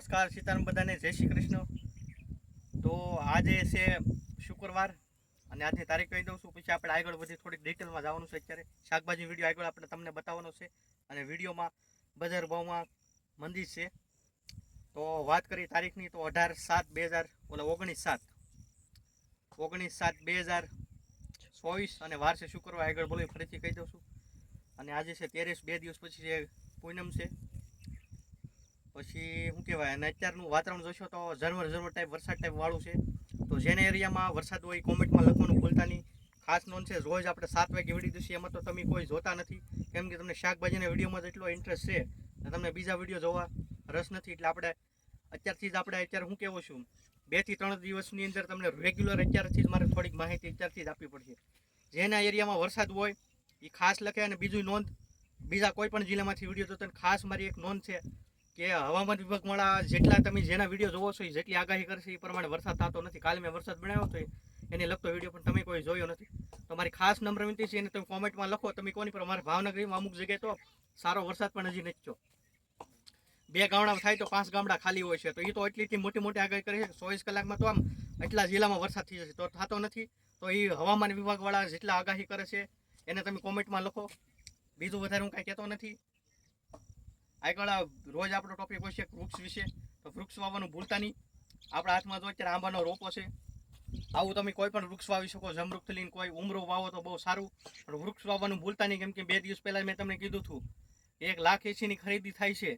નમસ્કાર સીતારામ બધાને, જય શ્રી કૃષ્ણ. તો આજે છે શુક્રવાર અને આજની તારીખ કહી દઉં છું. પછી આપણે આગળ વધી થોડીક ડિટેલમાં જવાનું છે અત્યારે. શાકભાજી વીડિયો આગળ આપણે તમને બતાવવાનો છે અને વિડીયોમાં બજાર ભાવમાં મંદી છે. તો વાત કરી તારીખની, તો અઢાર સાત બે હજાર, ઓલા ઓગણીસ સાત. ઓગણીસ સાત બે હજાર ચોવીસ અને વાર છે શુક્રવાર. આગળ બોલી ફરીથી કહી દઉં છું. અને આજે છે તેરેસ, બે દિવસ પછી છે પૂનમ છે પછી શું કહેવાય, અને અત્યારનું વાતાવરણ જોશો તો ઝરમર ઝરમર ટાઈપ વરસાદ ટાઈપ વાળું છે. તો જેને એરિયામાં વરસાદ હોય કોમેન્ટમાં લખવાનું ભૂલતા નહીં. ખાસ નોંધ છે રોજ આપણે સાત વાગે વીડિયો દઈશું એમાં તો તમે કોઈ જોતા નથી. કેમ કે તમને શાકભાજીના વિડીયોમાં જેટલો ઇન્ટરેસ્ટ છે. અને તમને બીજા વીડિયો જોવા રસ નથી, એટલે આપણે અત્યારથી જ આપણે અત્યારે હું કહેવું છું, બેથી ત્રણ દિવસની અંદર તમને રેગ્યુલર અત્યારથી જ મારે થોડીક માહિતી અત્યારથી જ આપવી પડશે. જેના એરિયામાં વરસાદ હોય એ ખાસ લખે અને બીજું નોંધ, બીજા કોઈ પણ જિલ્લામાંથી વીડિયો જોતા ખાસ મારી એક નોંધ છે. કે હવામાન વિભાગવાળા જેટલા તમે જેના વીડિયો જોવો છો, એ જેટલી આગાહી કરશે, એ પ્રમાણે વરસાદ થતો નથી. કાલે મેં વરસાદ બનાવ્યો હતો એને લગતો વીડિયો પણ તમે કોઈ જોયો નથી. તો મારી ખાસ નમ્ર વિનંતી છે, એને તમે કોમેન્ટમાં લખો, તમે કોની પર અમારે ભાવનગરીમાં અમુક જગ્યાએ તો સારો વરસાદ પણ હજી નથી બે ગામડા થાય તો પાંચ ગામડા ખાલી હોય છે, તો એ તો એટલી મોટી મોટી આગાહી કરે છે ચોવીસ કલાકમાં તો આમ એટલા જિલ્લામાં વરસાદ થઈ જશે. તો થતો નથી, તો એ હવામાન વિભાગવાળા જેટલા આગાહી કરે છે, એને તમે કોમેન્ટમાં લખો. બીજું વધારે હું કાંઈ કહેતો નથી. આગળ રોજ આપણો ટોપિક હોય છે વૃક્ષ વિશે. તો વૃક્ષ વાવવાનું ભૂલતા નહીં. આપણા હાથમાં તો અત્યારે આંબાનો રોપો છે. આવું તમે કોઈ પણ વૃક્ષ વાવી શકો. જમરૂખથી લઈને કોઈ ઉમરો વાવો તો બહુ સારું. પણ વૃક્ષ વાવવાનું ભૂલતા નહીં. કેમ કે બે દિવસ પહેલાં મેં તમને કીધું હતું. એક લાખ એસીની ખરીદી થાય છે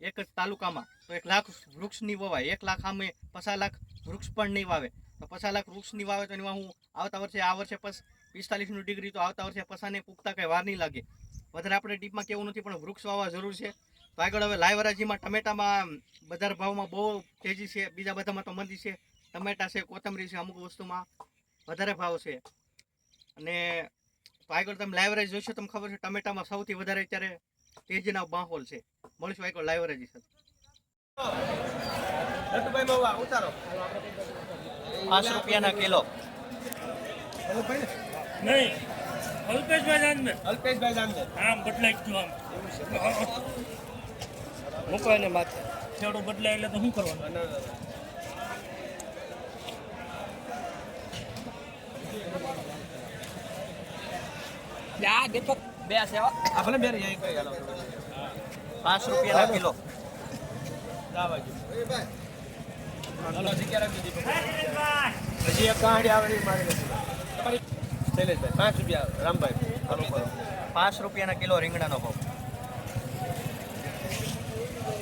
એક જ તાલુકામાં. તો એક લાખ વૃક્ષ નહીં વવાય. એક લાખ આમે પચાસ લાખ વૃક્ષ પણ નહીં વાવે. તો પચાસ લાખ વૃક્ષ નહીં વાવે તો એમાં હું આવતા વર્ષે, આ વર્ષે પસ પિસ્તાલીસનું ડિગ્રી તો આવતા વર્ષે પસાને પૂગતા કંઈ વાર નહીં લાગે. વધારે આપણે ડીપમાં કેવું નથી, પણ વૃક્ષ વાવવા જરૂર છે. તો આગળ હવે લાઈવ હરાજીમાં ટમેટામાં બજાર ભાવમાં બહુ તેજી છે બીજા બધામાં તો મંદી છે. ટમેટા છે કોથમરી છે અમુક વસ્તુમાં વધારે ભાવ છે. અને તો આગળ તમે લાઈવ હરાજી જોશો તમને ખબર છે ટમેટામાં સૌથી વધારે અત્યારે તેજીના માહોલ છે. મળીશું આગળ લાઈવ હરાજી સાથે. ઉતારો. પાંચ રૂપિયાના કિલો. નહીં અલ્પેશભાઈ જાનને અલ્પેશભાઈ આમ બદલાઈ ગયું આમ. મૂકો એને માથે. ખેડૂત બદલાય એટલે તો શું કરવાનું? બે સેવા આ ભલે બેરી અહીં કઈ પાંચ રૂપિયાના કિલો. હજી એક કાંડી આવે મારી પાંચ રૂપિયા રામભાઈ પાંચ રૂપિયાના કિલો રીંગણાનો ભાવ.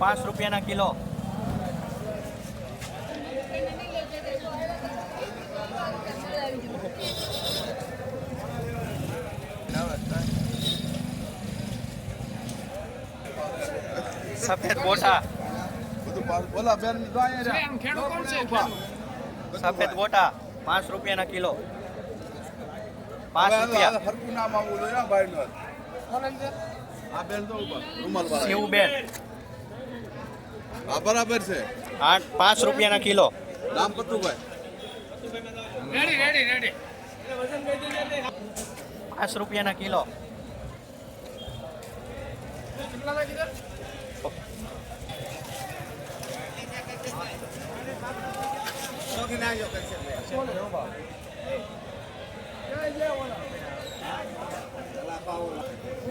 પાંચ રૂપિયાના કિલો. સફેદ ગોટા બોલા બેન જો અહીંયા સફેદ ગોટા પાંચ રૂપિયાના કિલો. પાંચ રૂપિયા. હરકું નામ આવું જોઈએ ને ભાઈ નું આ બેન તો ઉપર રૂમાલ વાળા શિવબેન આ બરાબર છે. આઠ પાંચ રૂપિયાના કિલો. દામ કતું ભાઈ પાંચ રૂપિયાના કિલો.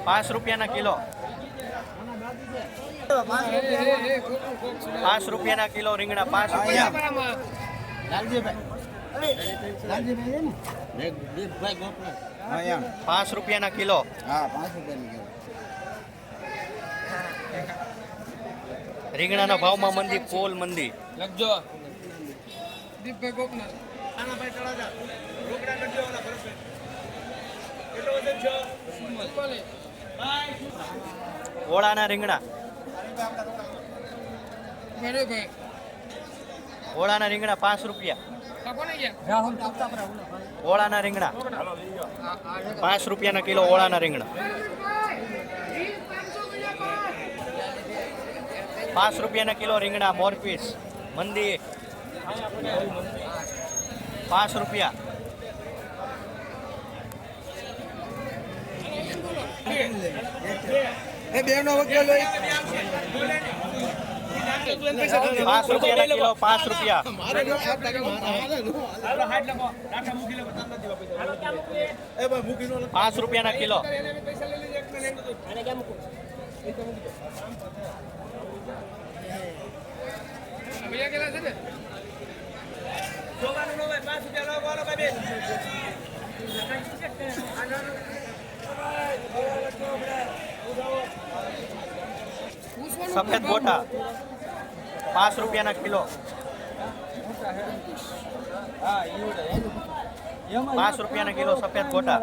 પાંચ રૂપિયાના કિલો. પાંચ રૂપિયાના કિલો રીંગણા, પાંચ રૂપિયા. પાંચ રૂપિયાના કિલો. હા પાંચ રૂપિયાની કિલો રીંગણાના ભાવમાં મંદી પોલ મંદી. લખજો દીપભાઈ ગોપનાથ ઓળાના રીંગણા. ઓળાના રીંગણા પાંચ રૂપિયા. ઓળાના રીંગણા. પાંચ રૂપિયાના કિલો ઓળાના રીંગણા. પાંચ રૂપિયાના કિલો રીંગણા મોરપીસ મંદી. પાંચ રૂપિયા. એ બેનો વગેરે પાંચ રૂપિયાના કિલો પાંચ રૂપિયા ભાઈ મૂકી નો પાંચ રૂપિયાના કિલો લઈ ભૈયા છે ને જોવાનું ન પાંચ રૂપિયા ભાઈ બેન સફેદ ગોટા. પાંચ રૂપિયાના કિલો. પાંચ રૂપિયાના કિલો સફેદ ગોટા.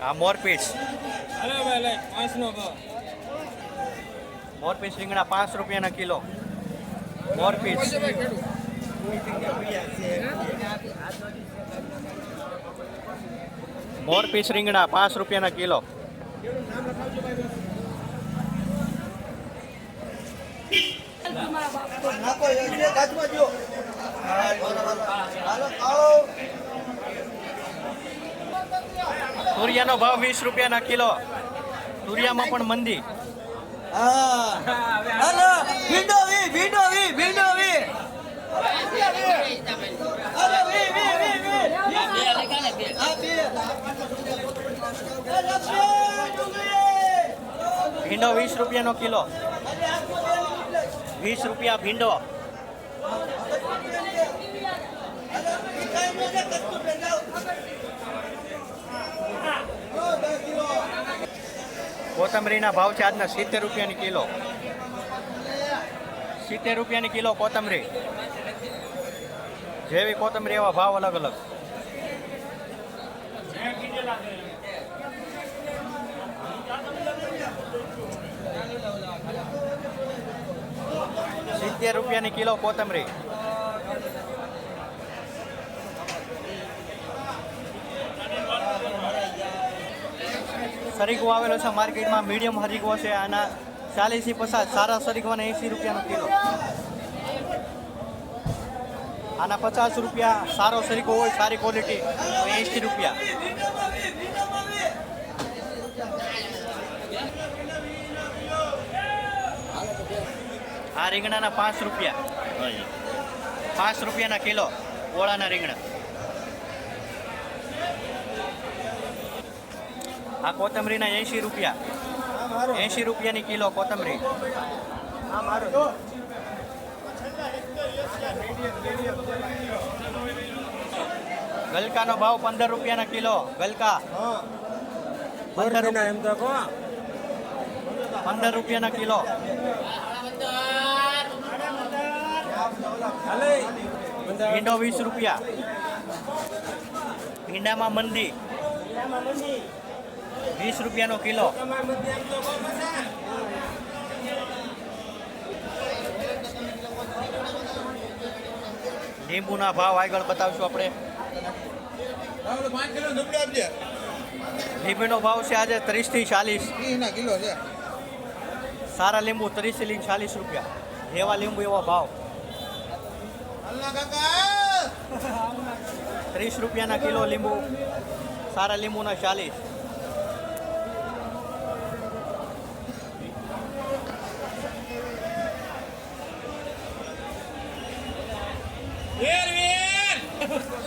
હા મોરપીસ મોરપીસ રીંગણા પાંચ રૂપિયાના કિલો. મોરપીસ મોરપીસ રીંગણા પાંચ રૂપિયાના કિલો. તુરિયાનો ભાવ વીસ રૂપિયાના કિલો. તુરિયામાં પણ મંદી. ભીંડો વીસ રૂપિયાનો કિલો. વીસ રૂપિયા ભીંડો. કોથમરીના ભાવ છે આજના સિત્તેર રૂપિયાની કિલો. સિત્તેર રૂપિયાની કિલો કોથમરી. જેવી કોથમરી એવા ભાવ અલગ અલગ. સિત્તેર રૂપિયાની કિલો કોથમરી. સરીગો આવેલો છે માર્કેટમાં, મીડિયમ હરીકો છે, આના ચાલીસથી પચાસ, સારા સરીકોને એંસી રૂપિયાનો કિલો. આના પચાસ રૂપિયા સારો સરીગો હોય, સારી ક્વોલિટી એંસી રૂપિયા. આ રીંગણાના પાંચ રૂપિયા. પાંચ રૂપિયાના કિલો ઓળાના રીંગણા. આ કોથમરીના એંશી રૂપિયા. એંશી રૂપિયાની કિલો કોથમરી. ગલકાનો ભાવ પંદર રૂપિયાના કિલો. ગલકા. પંદર પંદર રૂપિયાના કિલો. ભીંડો વીસ રૂપિયા. ભીંડામાં મંદી. વીસ રૂપિયાનો કિલો. લીંબુના ભાવ આગળ બતાવશું આપણે. લીંબુનો ભાવ છે આજે ત્રીસથી ચાલીસ. કિલો છે. સારા લીંબુ ત્રીસથી ચાલીસ રૂપિયા. જેવા લીંબુ એવા ભાવ. ત્રીસ રૂપિયાના કિલો લીંબુ સારા લીંબુના ચાલીસ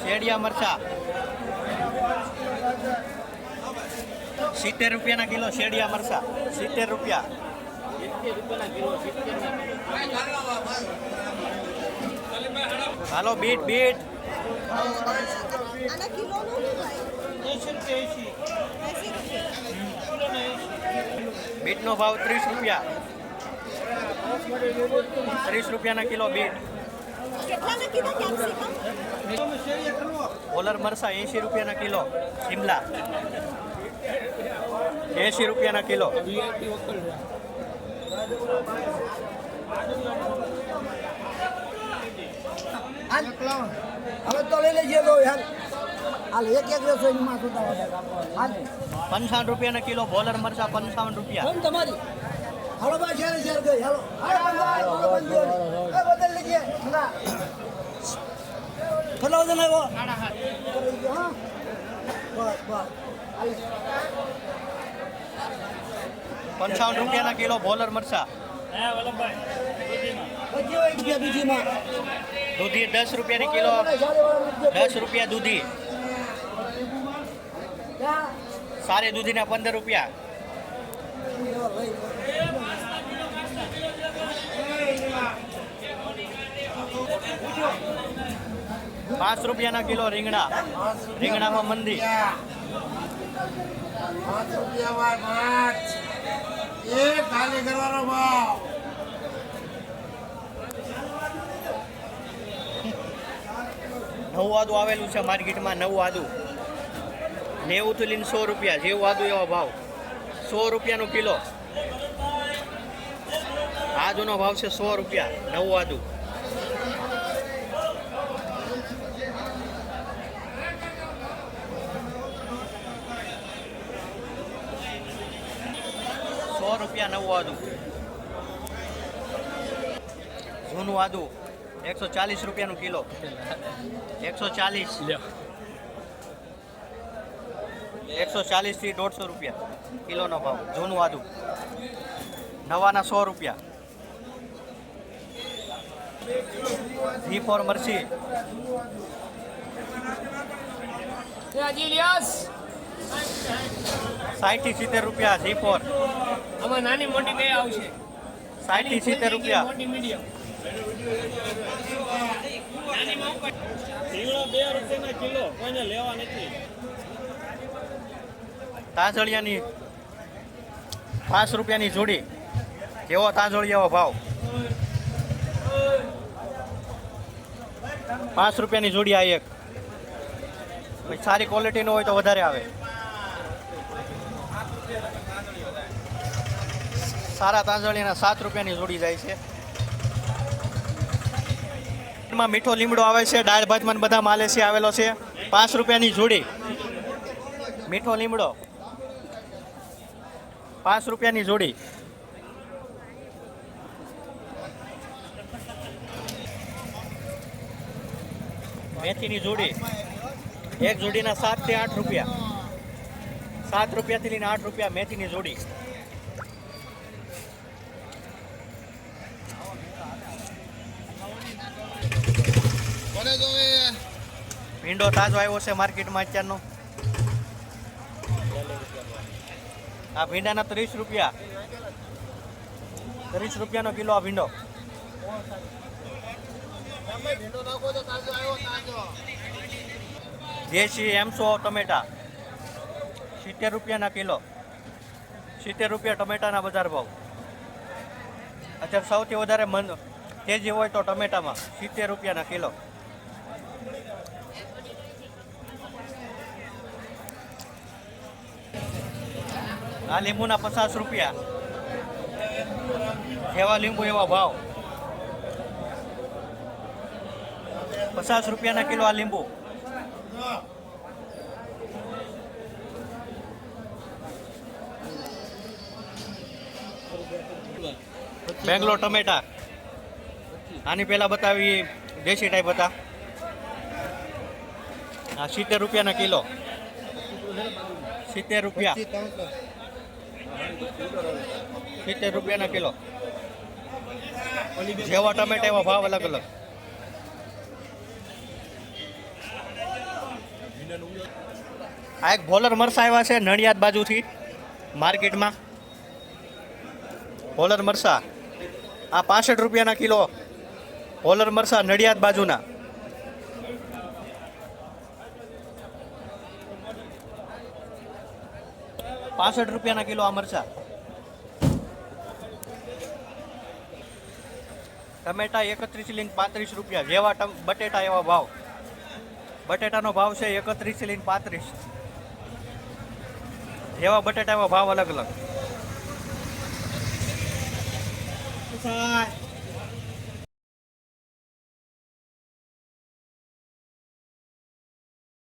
શેડિયા મરચા સિત્તેર રૂપિયાના કિલો શેડિયા મરચા સિત્તેર રૂપિયા હાલો બીટ બીટ આના કિલો બીટ બીટ. બીટનો ભાવ ત્રીસ રૂપિયા. ત્રીસ રૂપિયાના કિલો બીટ. ઓલર મરસા એંશી રૂપિયાના કિલો શિમલા. એંશી રૂપિયાના કિલો. હવે તો લઈ લેજે તો યાર હાલ એક એક રસો એની હાલ. પંચાવન રૂપિયાના કિલો બોલર મરચા પંચાવન રૂપિયા. કોણ તમારી? હાલો બા શેર શેર ગઈ હાલો. બદલ લેજે ના. કેટલા વજન આવ્યો? હા બસ બસ પંચાવન રૂપિયાના કિલો બોલર મરચા. હે વલ્લભભાઈ. દૂધી દસ રૂપિયાની કિલો. દસ રૂપિયા દૂધી. સારી દૂધીના પંદર રૂપિયા. પાંચ રૂપિયાના કિલો રીંગણા. રીંગણામાં મંદી. પાંચ રૂપિયા કરવાનો ભાવ. નવું આદું આવેલું છે માર્કેટમાં, નવું આદુ. નેવુંથી લઈને સો રૂપિયા, જેવું આદુ એવો ભાવ. સો રૂપિયાનું કિલો. આદુનો ભાવ છે સો રૂપિયા, નવું આદુ. સો રૂપિયા નવું આદું. જૂનું આદુ. એકસો ચાલીસ રૂપિયાનું કિલો. એકસો ચાલીસ. એકસો ચાલીસથી દોઢસો રૂપિયા કિલોનો ભાવ જૂનું આદુ. નવાના સો રૂપિયા. ઘી ફોર મરસી. સાઠથી સિત્તેર રૂપિયા ઘી ફોર. આમાં નાની મોટી બે આવશે. સાઠથી સિત્તેર રૂપિયા. મોટી મીડિયમ રીંગણા પાંચ રૂપિયાની જોડી. જેવો તાંજળી ભાવ? પાંચ રૂપિયાની જોડી આ એક. સારી ક્વોલિટીનો હોય તો વધારે આવે. સારા તાંજળિયાના સાત રૂપિયાની જોડી જાય છે. એમાં મીઠો લીમડો આવે છે, દાળ ભાતમાં બધા માલેસી આવેલો છે. પાંચ રૂપિયાની જોડી. મીઠો લીમડો. પાંચ રૂપિયાની જોડી. મેથીની જોડી. એક જોડીના સાતથી આઠ રૂપિયા. સાત રૂપિયાથી લઈને આઠ રૂપિયા મેથીની જોડી કોને જોવે ભીંડો તાજો આવ્યો છે માર્કેટમાં અત્યારનો. આ ભીંડાના ત્રીસ રૂપિયા. ત્રીસ રૂપિયાનો કિલો આ ભીંડો. દેશી એમસો, ટમેટા. સિત્તેર રૂપિયાના કિલો. સિત્તેર રૂપિયા ટમેટાના બજાર ભાવ. અત્યારે સૌથી વધારે મન તેજી હોય તો ટમેટામાં, સિત્તેર રૂપિયાના કિલો. આ લીંબુના પચાસ રૂપિયા. એવા લીંબુ, એવા ભાવ. પચાસ રૂપિયાના કિલો આ લીંબુ. બેંગ્લોર ટમેટા. આની પહેલા બતાવી, દેશી ટાઈપ હતા. આ સિત્તેર રૂપિયાના કિલો. સિત્તેર રૂપિયા. સિત્તેર રૂપિયાના કિલો. જેવા ટમેટા, એવા ભાવ અલગ અલગ. આ એક ભોલર મરસા આવ્યા છે નડિયાદ બાજુથી, માર્કેટમાં. ભોલર મરસા. આ પાસઠ રૂપિયાના કિલો. ભોલર મરસા નડિયાદ બાજુના. પાસઠ રૂપિયાના કિલો આ મરચા. ટમેટા એકત્રીસ લીન પાંત્રીસ રૂપિયા. જેવા બટેટા એવા ભાવ. બટેટાનો ભાવ છે એકત્રીસ લઈને પાંત્રીસ. જેવા બટેટા એવા ભાવ અલગ અલગ